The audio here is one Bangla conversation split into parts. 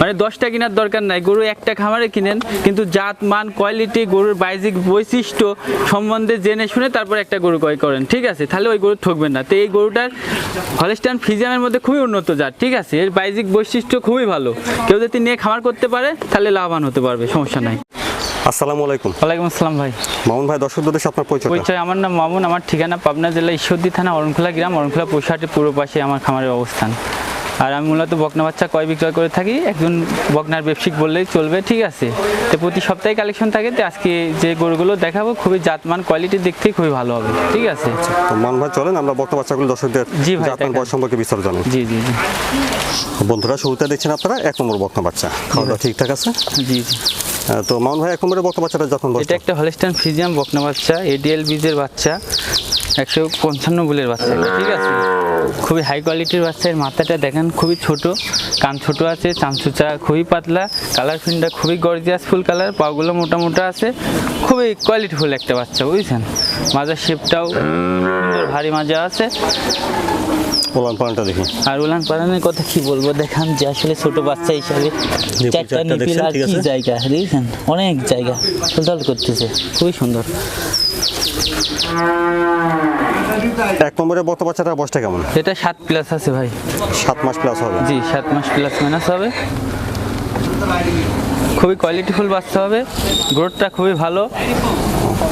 মানে দশটা কেনার দরকার নাই। গরু একটা খামারে কিনেন কিন্তু জাত মান কোয়ালিটি গরুর বাইজিক বৈশিষ্ট্য সম্বন্ধে জেনে শুনে তারপর একটা গরু ক্রয় করেন ঠিক আছে? তাহলে ওই গরু ঠকবেন না। তো এই গরুটার হলস্টান ফিজিয়ামের মধ্যে খুবই উন্নত জাত ঠিক আছে? এর বাইজিক বৈশিষ্ট্য খুবই ভালো। কেউ যদি নিয়ে খামার করতে পারে তাহলে লাভবান হতে পারবে সমস্যা নাই। আসসালামু আলাইকুম। ওয়ালাইকুম আসসালাম ভাই। মামুন ভাই দর্শকদের দেশে আপনার পরিচয় পরিচয় আমার নাম মামুন। আমার ঠিকানা পাবনা জেলা ঈশ্বরদী থানা অরণখোলা গ্রাম অরণখোলা পৌষাটের পূর্ব পাশে আমার খামারের অবস্থান। আর আমি মূলত বকনা বাচ্চা কয় বিক্রয় করে থাকি? একজন বকনার ব্যবসায়িক বললেই চলবে ঠিক আছে। তো প্রতি সপ্তাহে কালেকশন থাকে তো আজকে যে গরুগুলো দেখাবো খুবই জাতমান কোয়ালিটির দিক থেকে খুবই ভালো হবে ঠিক আছে? তো মামুন ভাই চলেন আমরা বক্তব্য বাচ্চাগুলো দর্শকদের জি ভাই, জাতমান বয়স সম্পর্কে বিস্তারিত জানেন। জি জি জি। বন্ধুরা শুরুতে দেখছেন আপনারা এক নম্বর বক্তা বাচ্চা। খাওয়া দাওয়া ঠিকঠাক আছে? জি জি। তো মামুন ভাই এক নম্বরের বক্তা বাচ্চাটা বয়স এটা একটা হলিস্টান ফ্রিজিয়াম বকনা বাচ্চা এডিএল বীজের বাচ্চা। একশো পঞ্চান্ন বুলের বাচ্চা। ঠিক আছে? খুবই হাই কোয়ালিটির বাচ্চা এর মাথাটা দেখেন খুবই ছোট কান ছোট আছে চামচুচা খুবই পাতলা কালার ফিনটা খুবই গর্জিয়াস ফুল কালার পাগুলো মোটা মোটা আছে খুবই কোয়ালিটিফুল একটা বাচ্চা বুঝছেন? মাজার শেপটাও সুন্দর ভারী মাজা আছে। পোলান পালনটা দেখি। আর উলান পালানের কথা কি বলব? দেখান যে আসলে ছোট বাচ্চা হিসাবে নিপুল চারটা চারটা নিপিল আর কি আছে? জায়গা দেখছেন অনেক জায়গা করতেছে খুবই সুন্দর। এক নম্বরের বক্তা বাচ্চাটার বয়সটা কেমন? এটা সাত প্লাস আছে ভাই। সাত মাস প্লাস হবে। জি সাত মাস প্লাস মাইনাস হবে। খুবই কোয়ালিটিফুল বাচ্চা হবে। গ্রোথটা খুবই ভালো।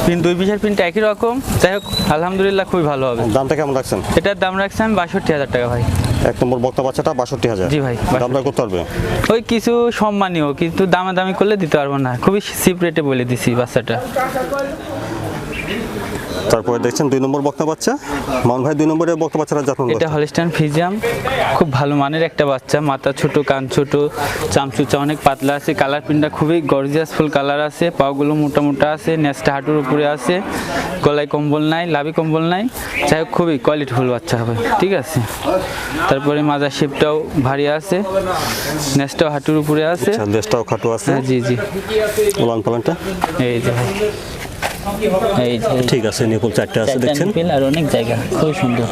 পিন দুই পিসের পিনটা একই রকম। যাই হোক আলহামদুলিল্লাহ খুবই ভালো হবে। দামটা কেমন রাখছেন? এটার দাম রাখছি আমি বাষট্টি হাজার টাকা ভাই। এক নম্বর বক্তা বাচ্চাটা বাষট্টি হাজার। জি ভাই, দামটা করতে পারবে ওই কিছু সম্মানীয় কিন্তু দামাদামি করলে দিতে পারব না। খুবই সিপ রেটে বলে দিছি বাচ্চাটা। তারপরে দেখছেন দুই নম্বর বক্তা বাচ্চা। মামুন ভাই দুই নম্বরের বক্তা বাচ্চাটা যত্ন এটা হলিস্টান ফিজিয়াম খুব ভালো মানের একটা বাচ্চা মাথা ছোট কান ছোট চামচুচা অনেক পাতলা আছে কালার প্রিন্টটা খুবই গর্জিয়াস ফুল কালার আছে পাগুলো মোটা মোটা আছে নেসটা হাঁটুর উপরে আছে গলায় কম্বল নাই লাভি কম্বল নাই যাই হোক খুবই কোয়ালিটিফুল বাচ্চা হবে ঠিক আছে? তারপরে মাজার শেপটাও ভারী আছে নেসটাও হাঁটুর উপরে আছে। দেশটাও খাটো আছে। হ্যাঁ, জি জি। পোলান পালনটা। এই যে। ঠিক আছে নিপুল চারটে আছে দেখছেন? আর অনেক জায়গা খুবই সুন্দর।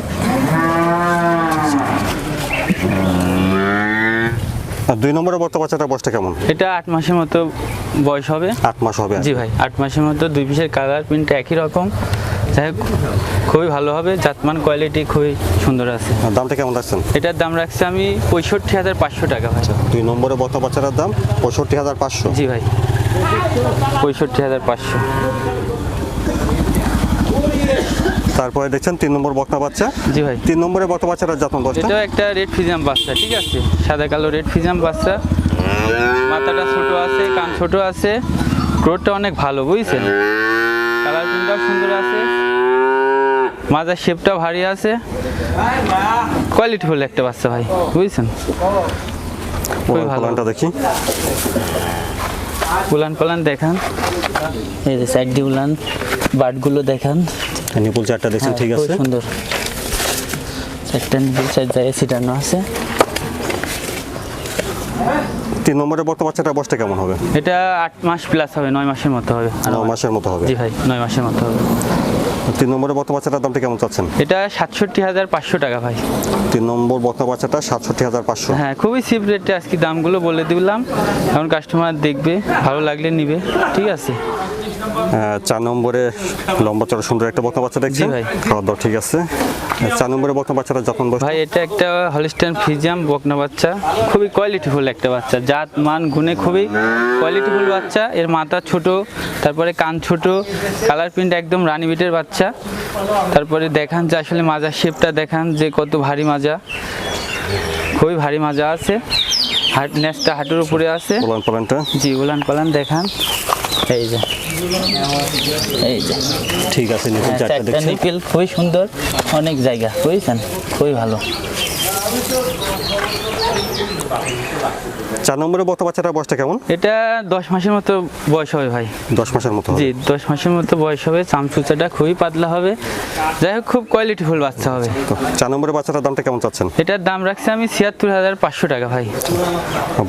আর দুই নম্বরের বক্তা বাচ্চাটার বয়সটা কেমন? এটা আট মাসের মতো বয়স হবে। আট মাস হবে জি ভাই আট মাসের মতো দুই পিসের কালার প্রিন্ট একই রকম। যাই হোক খুবই ভালো হবে জাতমান কোয়ালিটি খুবই সুন্দর আছে। আর দামটা কেমন রাখছেন? এটার দাম রাখছি আমি পঁয়ষট্টি হাজার পাঁচশো টাকা ভাই। দুই নম্বরের বক্তা বাচ্চাটার দাম পঁয়ষট্টি হাজার পাঁচশো। জি ভাই পঁয়ষট্টি হাজার পাঁচশো। তারপরে দেখছেন তিন নম্বর বক্তা বাচ্চা। জি ভাই। তিন নম্বরের বক্তা বাচ্চাটার যত্ন বয়সটা এটাও একটা রেড ফিজাম বাচ্চা ঠিক আছে? সাদা কালো রেড ফিজাম বাচ্চা। মাথাটা ছোট আছে কান ছোট আছে। গ্রোথটা অনেক ভালো বুঝছেন? কালার প্রিন্টটাও সুন্দর আছে। মাজার শেপটাও ভারী আছে। কোয়ালিটিফুল একটা বাচ্চা ভাই বুঝছেন? খুবই ভালো। দেখি। উলান পালান দেখান। এই যে সাইড দিয়ে উলান বাটগুলো দেখান। নিপুল চারটা দেখছেন ঠিক হ্যাঁ, আছে? সুন্দর। চারটা নিচের চার জায়গায় ছিটানো আছে। তিন নম্বরের বক্তা বাচ্চাটার বয়সটা কেমন হবে? এটা আট মাস প্লাস হবে নয় মাসের মতো হবে। ন মাসের মতো হবে? জি ভাই নয় মাসের মতো হবে। তিন নম্বরের বক্তা বাচ্চাটার দামটা কেমন চাচ্ছেন? এটা সাতষট্টি হাজার পাঁচশো টাকা ভাই। তিন নম্বর বক্তা বাচ্চাটা সাতষট্টি হাজার পাঁচশো। হ্যাঁ খুবই সিপ রেটে আজকে দামগুলো বলে দিলাম। এখন কাস্টমার দেখবে ভালো লাগলে নিবে ঠিক আছে? চার নম্বরে লম্বা চড়া সুন্দর একটা বক্তা বাচ্চা ভাই। খাওয়া দাওয়া ঠিক আছে। চার নম্বরে বক্তা বাচ্চাটা যখন বয়স ভাই এটা একটা হলিস্টান ফিজিয়াম বকনা বাচ্চা। খুবই কোয়ালিটিফুল একটা বাচ্চা। জাত মান গুণে খুবই কোয়ালিটিফুল বাচ্চা। এর মাথা ছোট তারপরে কান ছোট কালার প্রিন্ট একদম রানি বিটের বাচ্চা। তারপরে দেখান যে আসলে মাজার শেপটা দেখান যে কত ভারী মাজা। খুবই ভারী মাজা আছে। হাট নেসটা হাঁটুর উপরে আছে। পালনটা। জি উলান পালান দেখান। এই যে। এই যে। ঠিক আছে নিপুল হ্যাঁ, খুবই সুন্দর অনেক জায়গা বুঝছেন? খুবই ভালো। চার নম্বরের বক্তা বাচ্চাটার বয়সটা কেমন? এটা দশ মাসের মতো বয়স হবে ভাই। দশ মাসের মতো জি দশ মাসের মতো বয়স হবে। চামচুচাটা খুবই পাতলা হবে। যাই হোক খুব কোয়ালিটিফুল বাচ্চা হবে। চার নম্বরের বাচ্চাটার দামটা কেমন চাচ্ছেন? এটার দাম রাখছি আমি ছিয়াত্তর হাজার পাঁচশো টাকা ভাই।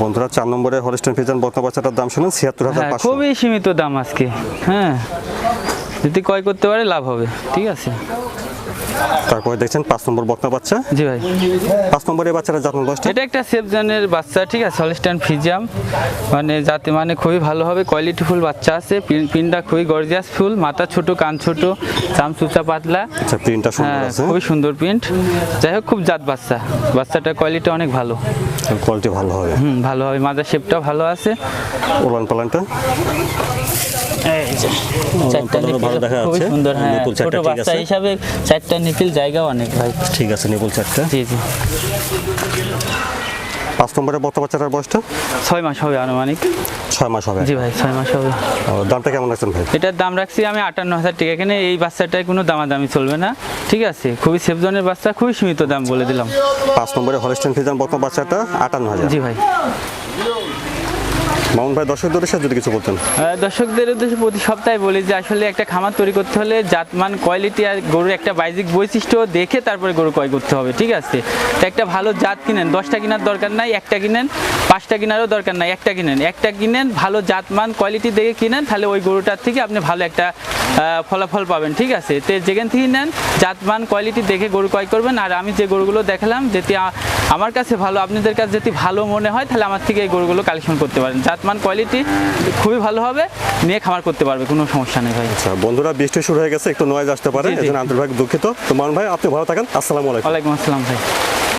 বন্ধুরা চার নম্বরে হলিস্টন ফিজান বক্তা বাচ্চাটার দাম শুনুন ছিয়াত্তর হাজার হ্যাঁ খুবই সীমিত দাম আজকে। হ্যাঁ যদি ক্রয় করতে পারে লাভ হবে। ঠিক আছে? তারপরে দেখছেন পাঁচ নম্বর বকনা বাচ্চা। জি ভাই। পাঁচ নম্বরের বাচ্চারা যত্ন বয়সটা? এটা একটা সেফজনের বাচ্চা ঠিক আছে? সলিস্টান ফিজিয়াম মানে যাতে মানে খুবই ভালো হবে কোয়ালিটি ফুল বাচ্চা আছে পিন- পিনটা খুবই গর্জিয়াস ফুল মাথা ছোট কান ছোট চাম চুচা পাতলা। আচ্ছা প্রিন্টটা সুন্দর হ্যাঁ আছে। খুবই সুন্দর প্রিন্ট যাই হোক খুব জাত বাচ্চা। বাচ্চাটার কোয়ালিটি অনেক ভালো। কোয়ালিটি ভালো হবে। হুম ভালো হবে। মাদার শেপটা ভালো আছে। ওলান পালানটা নিপিল খুবই। সুন্দর হ্যাঁ ছোট বাচ্চা হিসাবে চারটা নিপিল জায়গা অনেক ভাই। ঠিক আছে নিপুল চারটা। জি জি। পাঁচ নম্বরের বাচ্চাটার বয়সটা? ছয় মাস হবে আনুমানিক। ছয় মাস হবে। জি ভাই ছয় মাস হবে। দামটা কেমন রাখছেন ভাই? এটার দাম রাখছি আমি আটান্ন হাজার টাকা। এখানে এই বাচ্চাটায় কোনো দামাদামি চলবে না। ঠিক আছে খুবই সেফজনের বাচ্চা খুবই সীমিত দাম বলে দিলাম। পাঁচ নম্বরে হলস্টেন ফিজান বকনা বাচ্চাটা আটান্ন হাজার। জি ভাই। মামুন ভাই, দর্শকদের সাথে যদি কিছু বলতেন। দর্শকদের উদ্দেশ্যে প্রতি সপ্তাহে বলি যে, আসলে একটা খামার তৈরি করতে হলে জাতমান কোয়ালিটি আর গরুর একটা বাইজিক বৈশিষ্ট্য দেখে তারপরে গরু ক্রয় করতে হবে, ঠিক আছে? তো একটা ভালো জাত কিনেন, দশটা কেনার দরকার নাই, একটা কিনেন, পাঁচটা কেনারও দরকার নাই, একটা কিনেন। একটা কিনেন, ভালো জাতমান কোয়ালিটি দেখে কিনেন, তাহলে ওই গরুটার থেকে আপনি ভালো একটা ফলাফল পাবেন, ঠিক আছে? তো যেখান থেকে নেন, জাতমান কোয়ালিটি দেখে গরু ক্রয় করবেন। আর আমি যে গরুগুলো দেখালাম, যেটি আমার কাছে ভালো আপনাদের কাছে যদি ভালো মনে হয় তাহলে আমার থেকে এই গরুগুলো কালেকশন করতে পারেন। জাতমান কোয়ালিটি খুবই ভালো হবে নিয়ে খামার করতে পারবে কোনো সমস্যা নেই ভাই। আচ্ছা বন্ধুরা বৃষ্টি শুরু হয়ে গেছে একটু নয়েজ আসতে পারে এজন্য। আন্তরিকভাবে দুঃখিত। তো মান ভাই আপনি ভালো থাকেন আসসালামু আলাইকুম। ওয়ালাইকুম আসসালাম ভাই।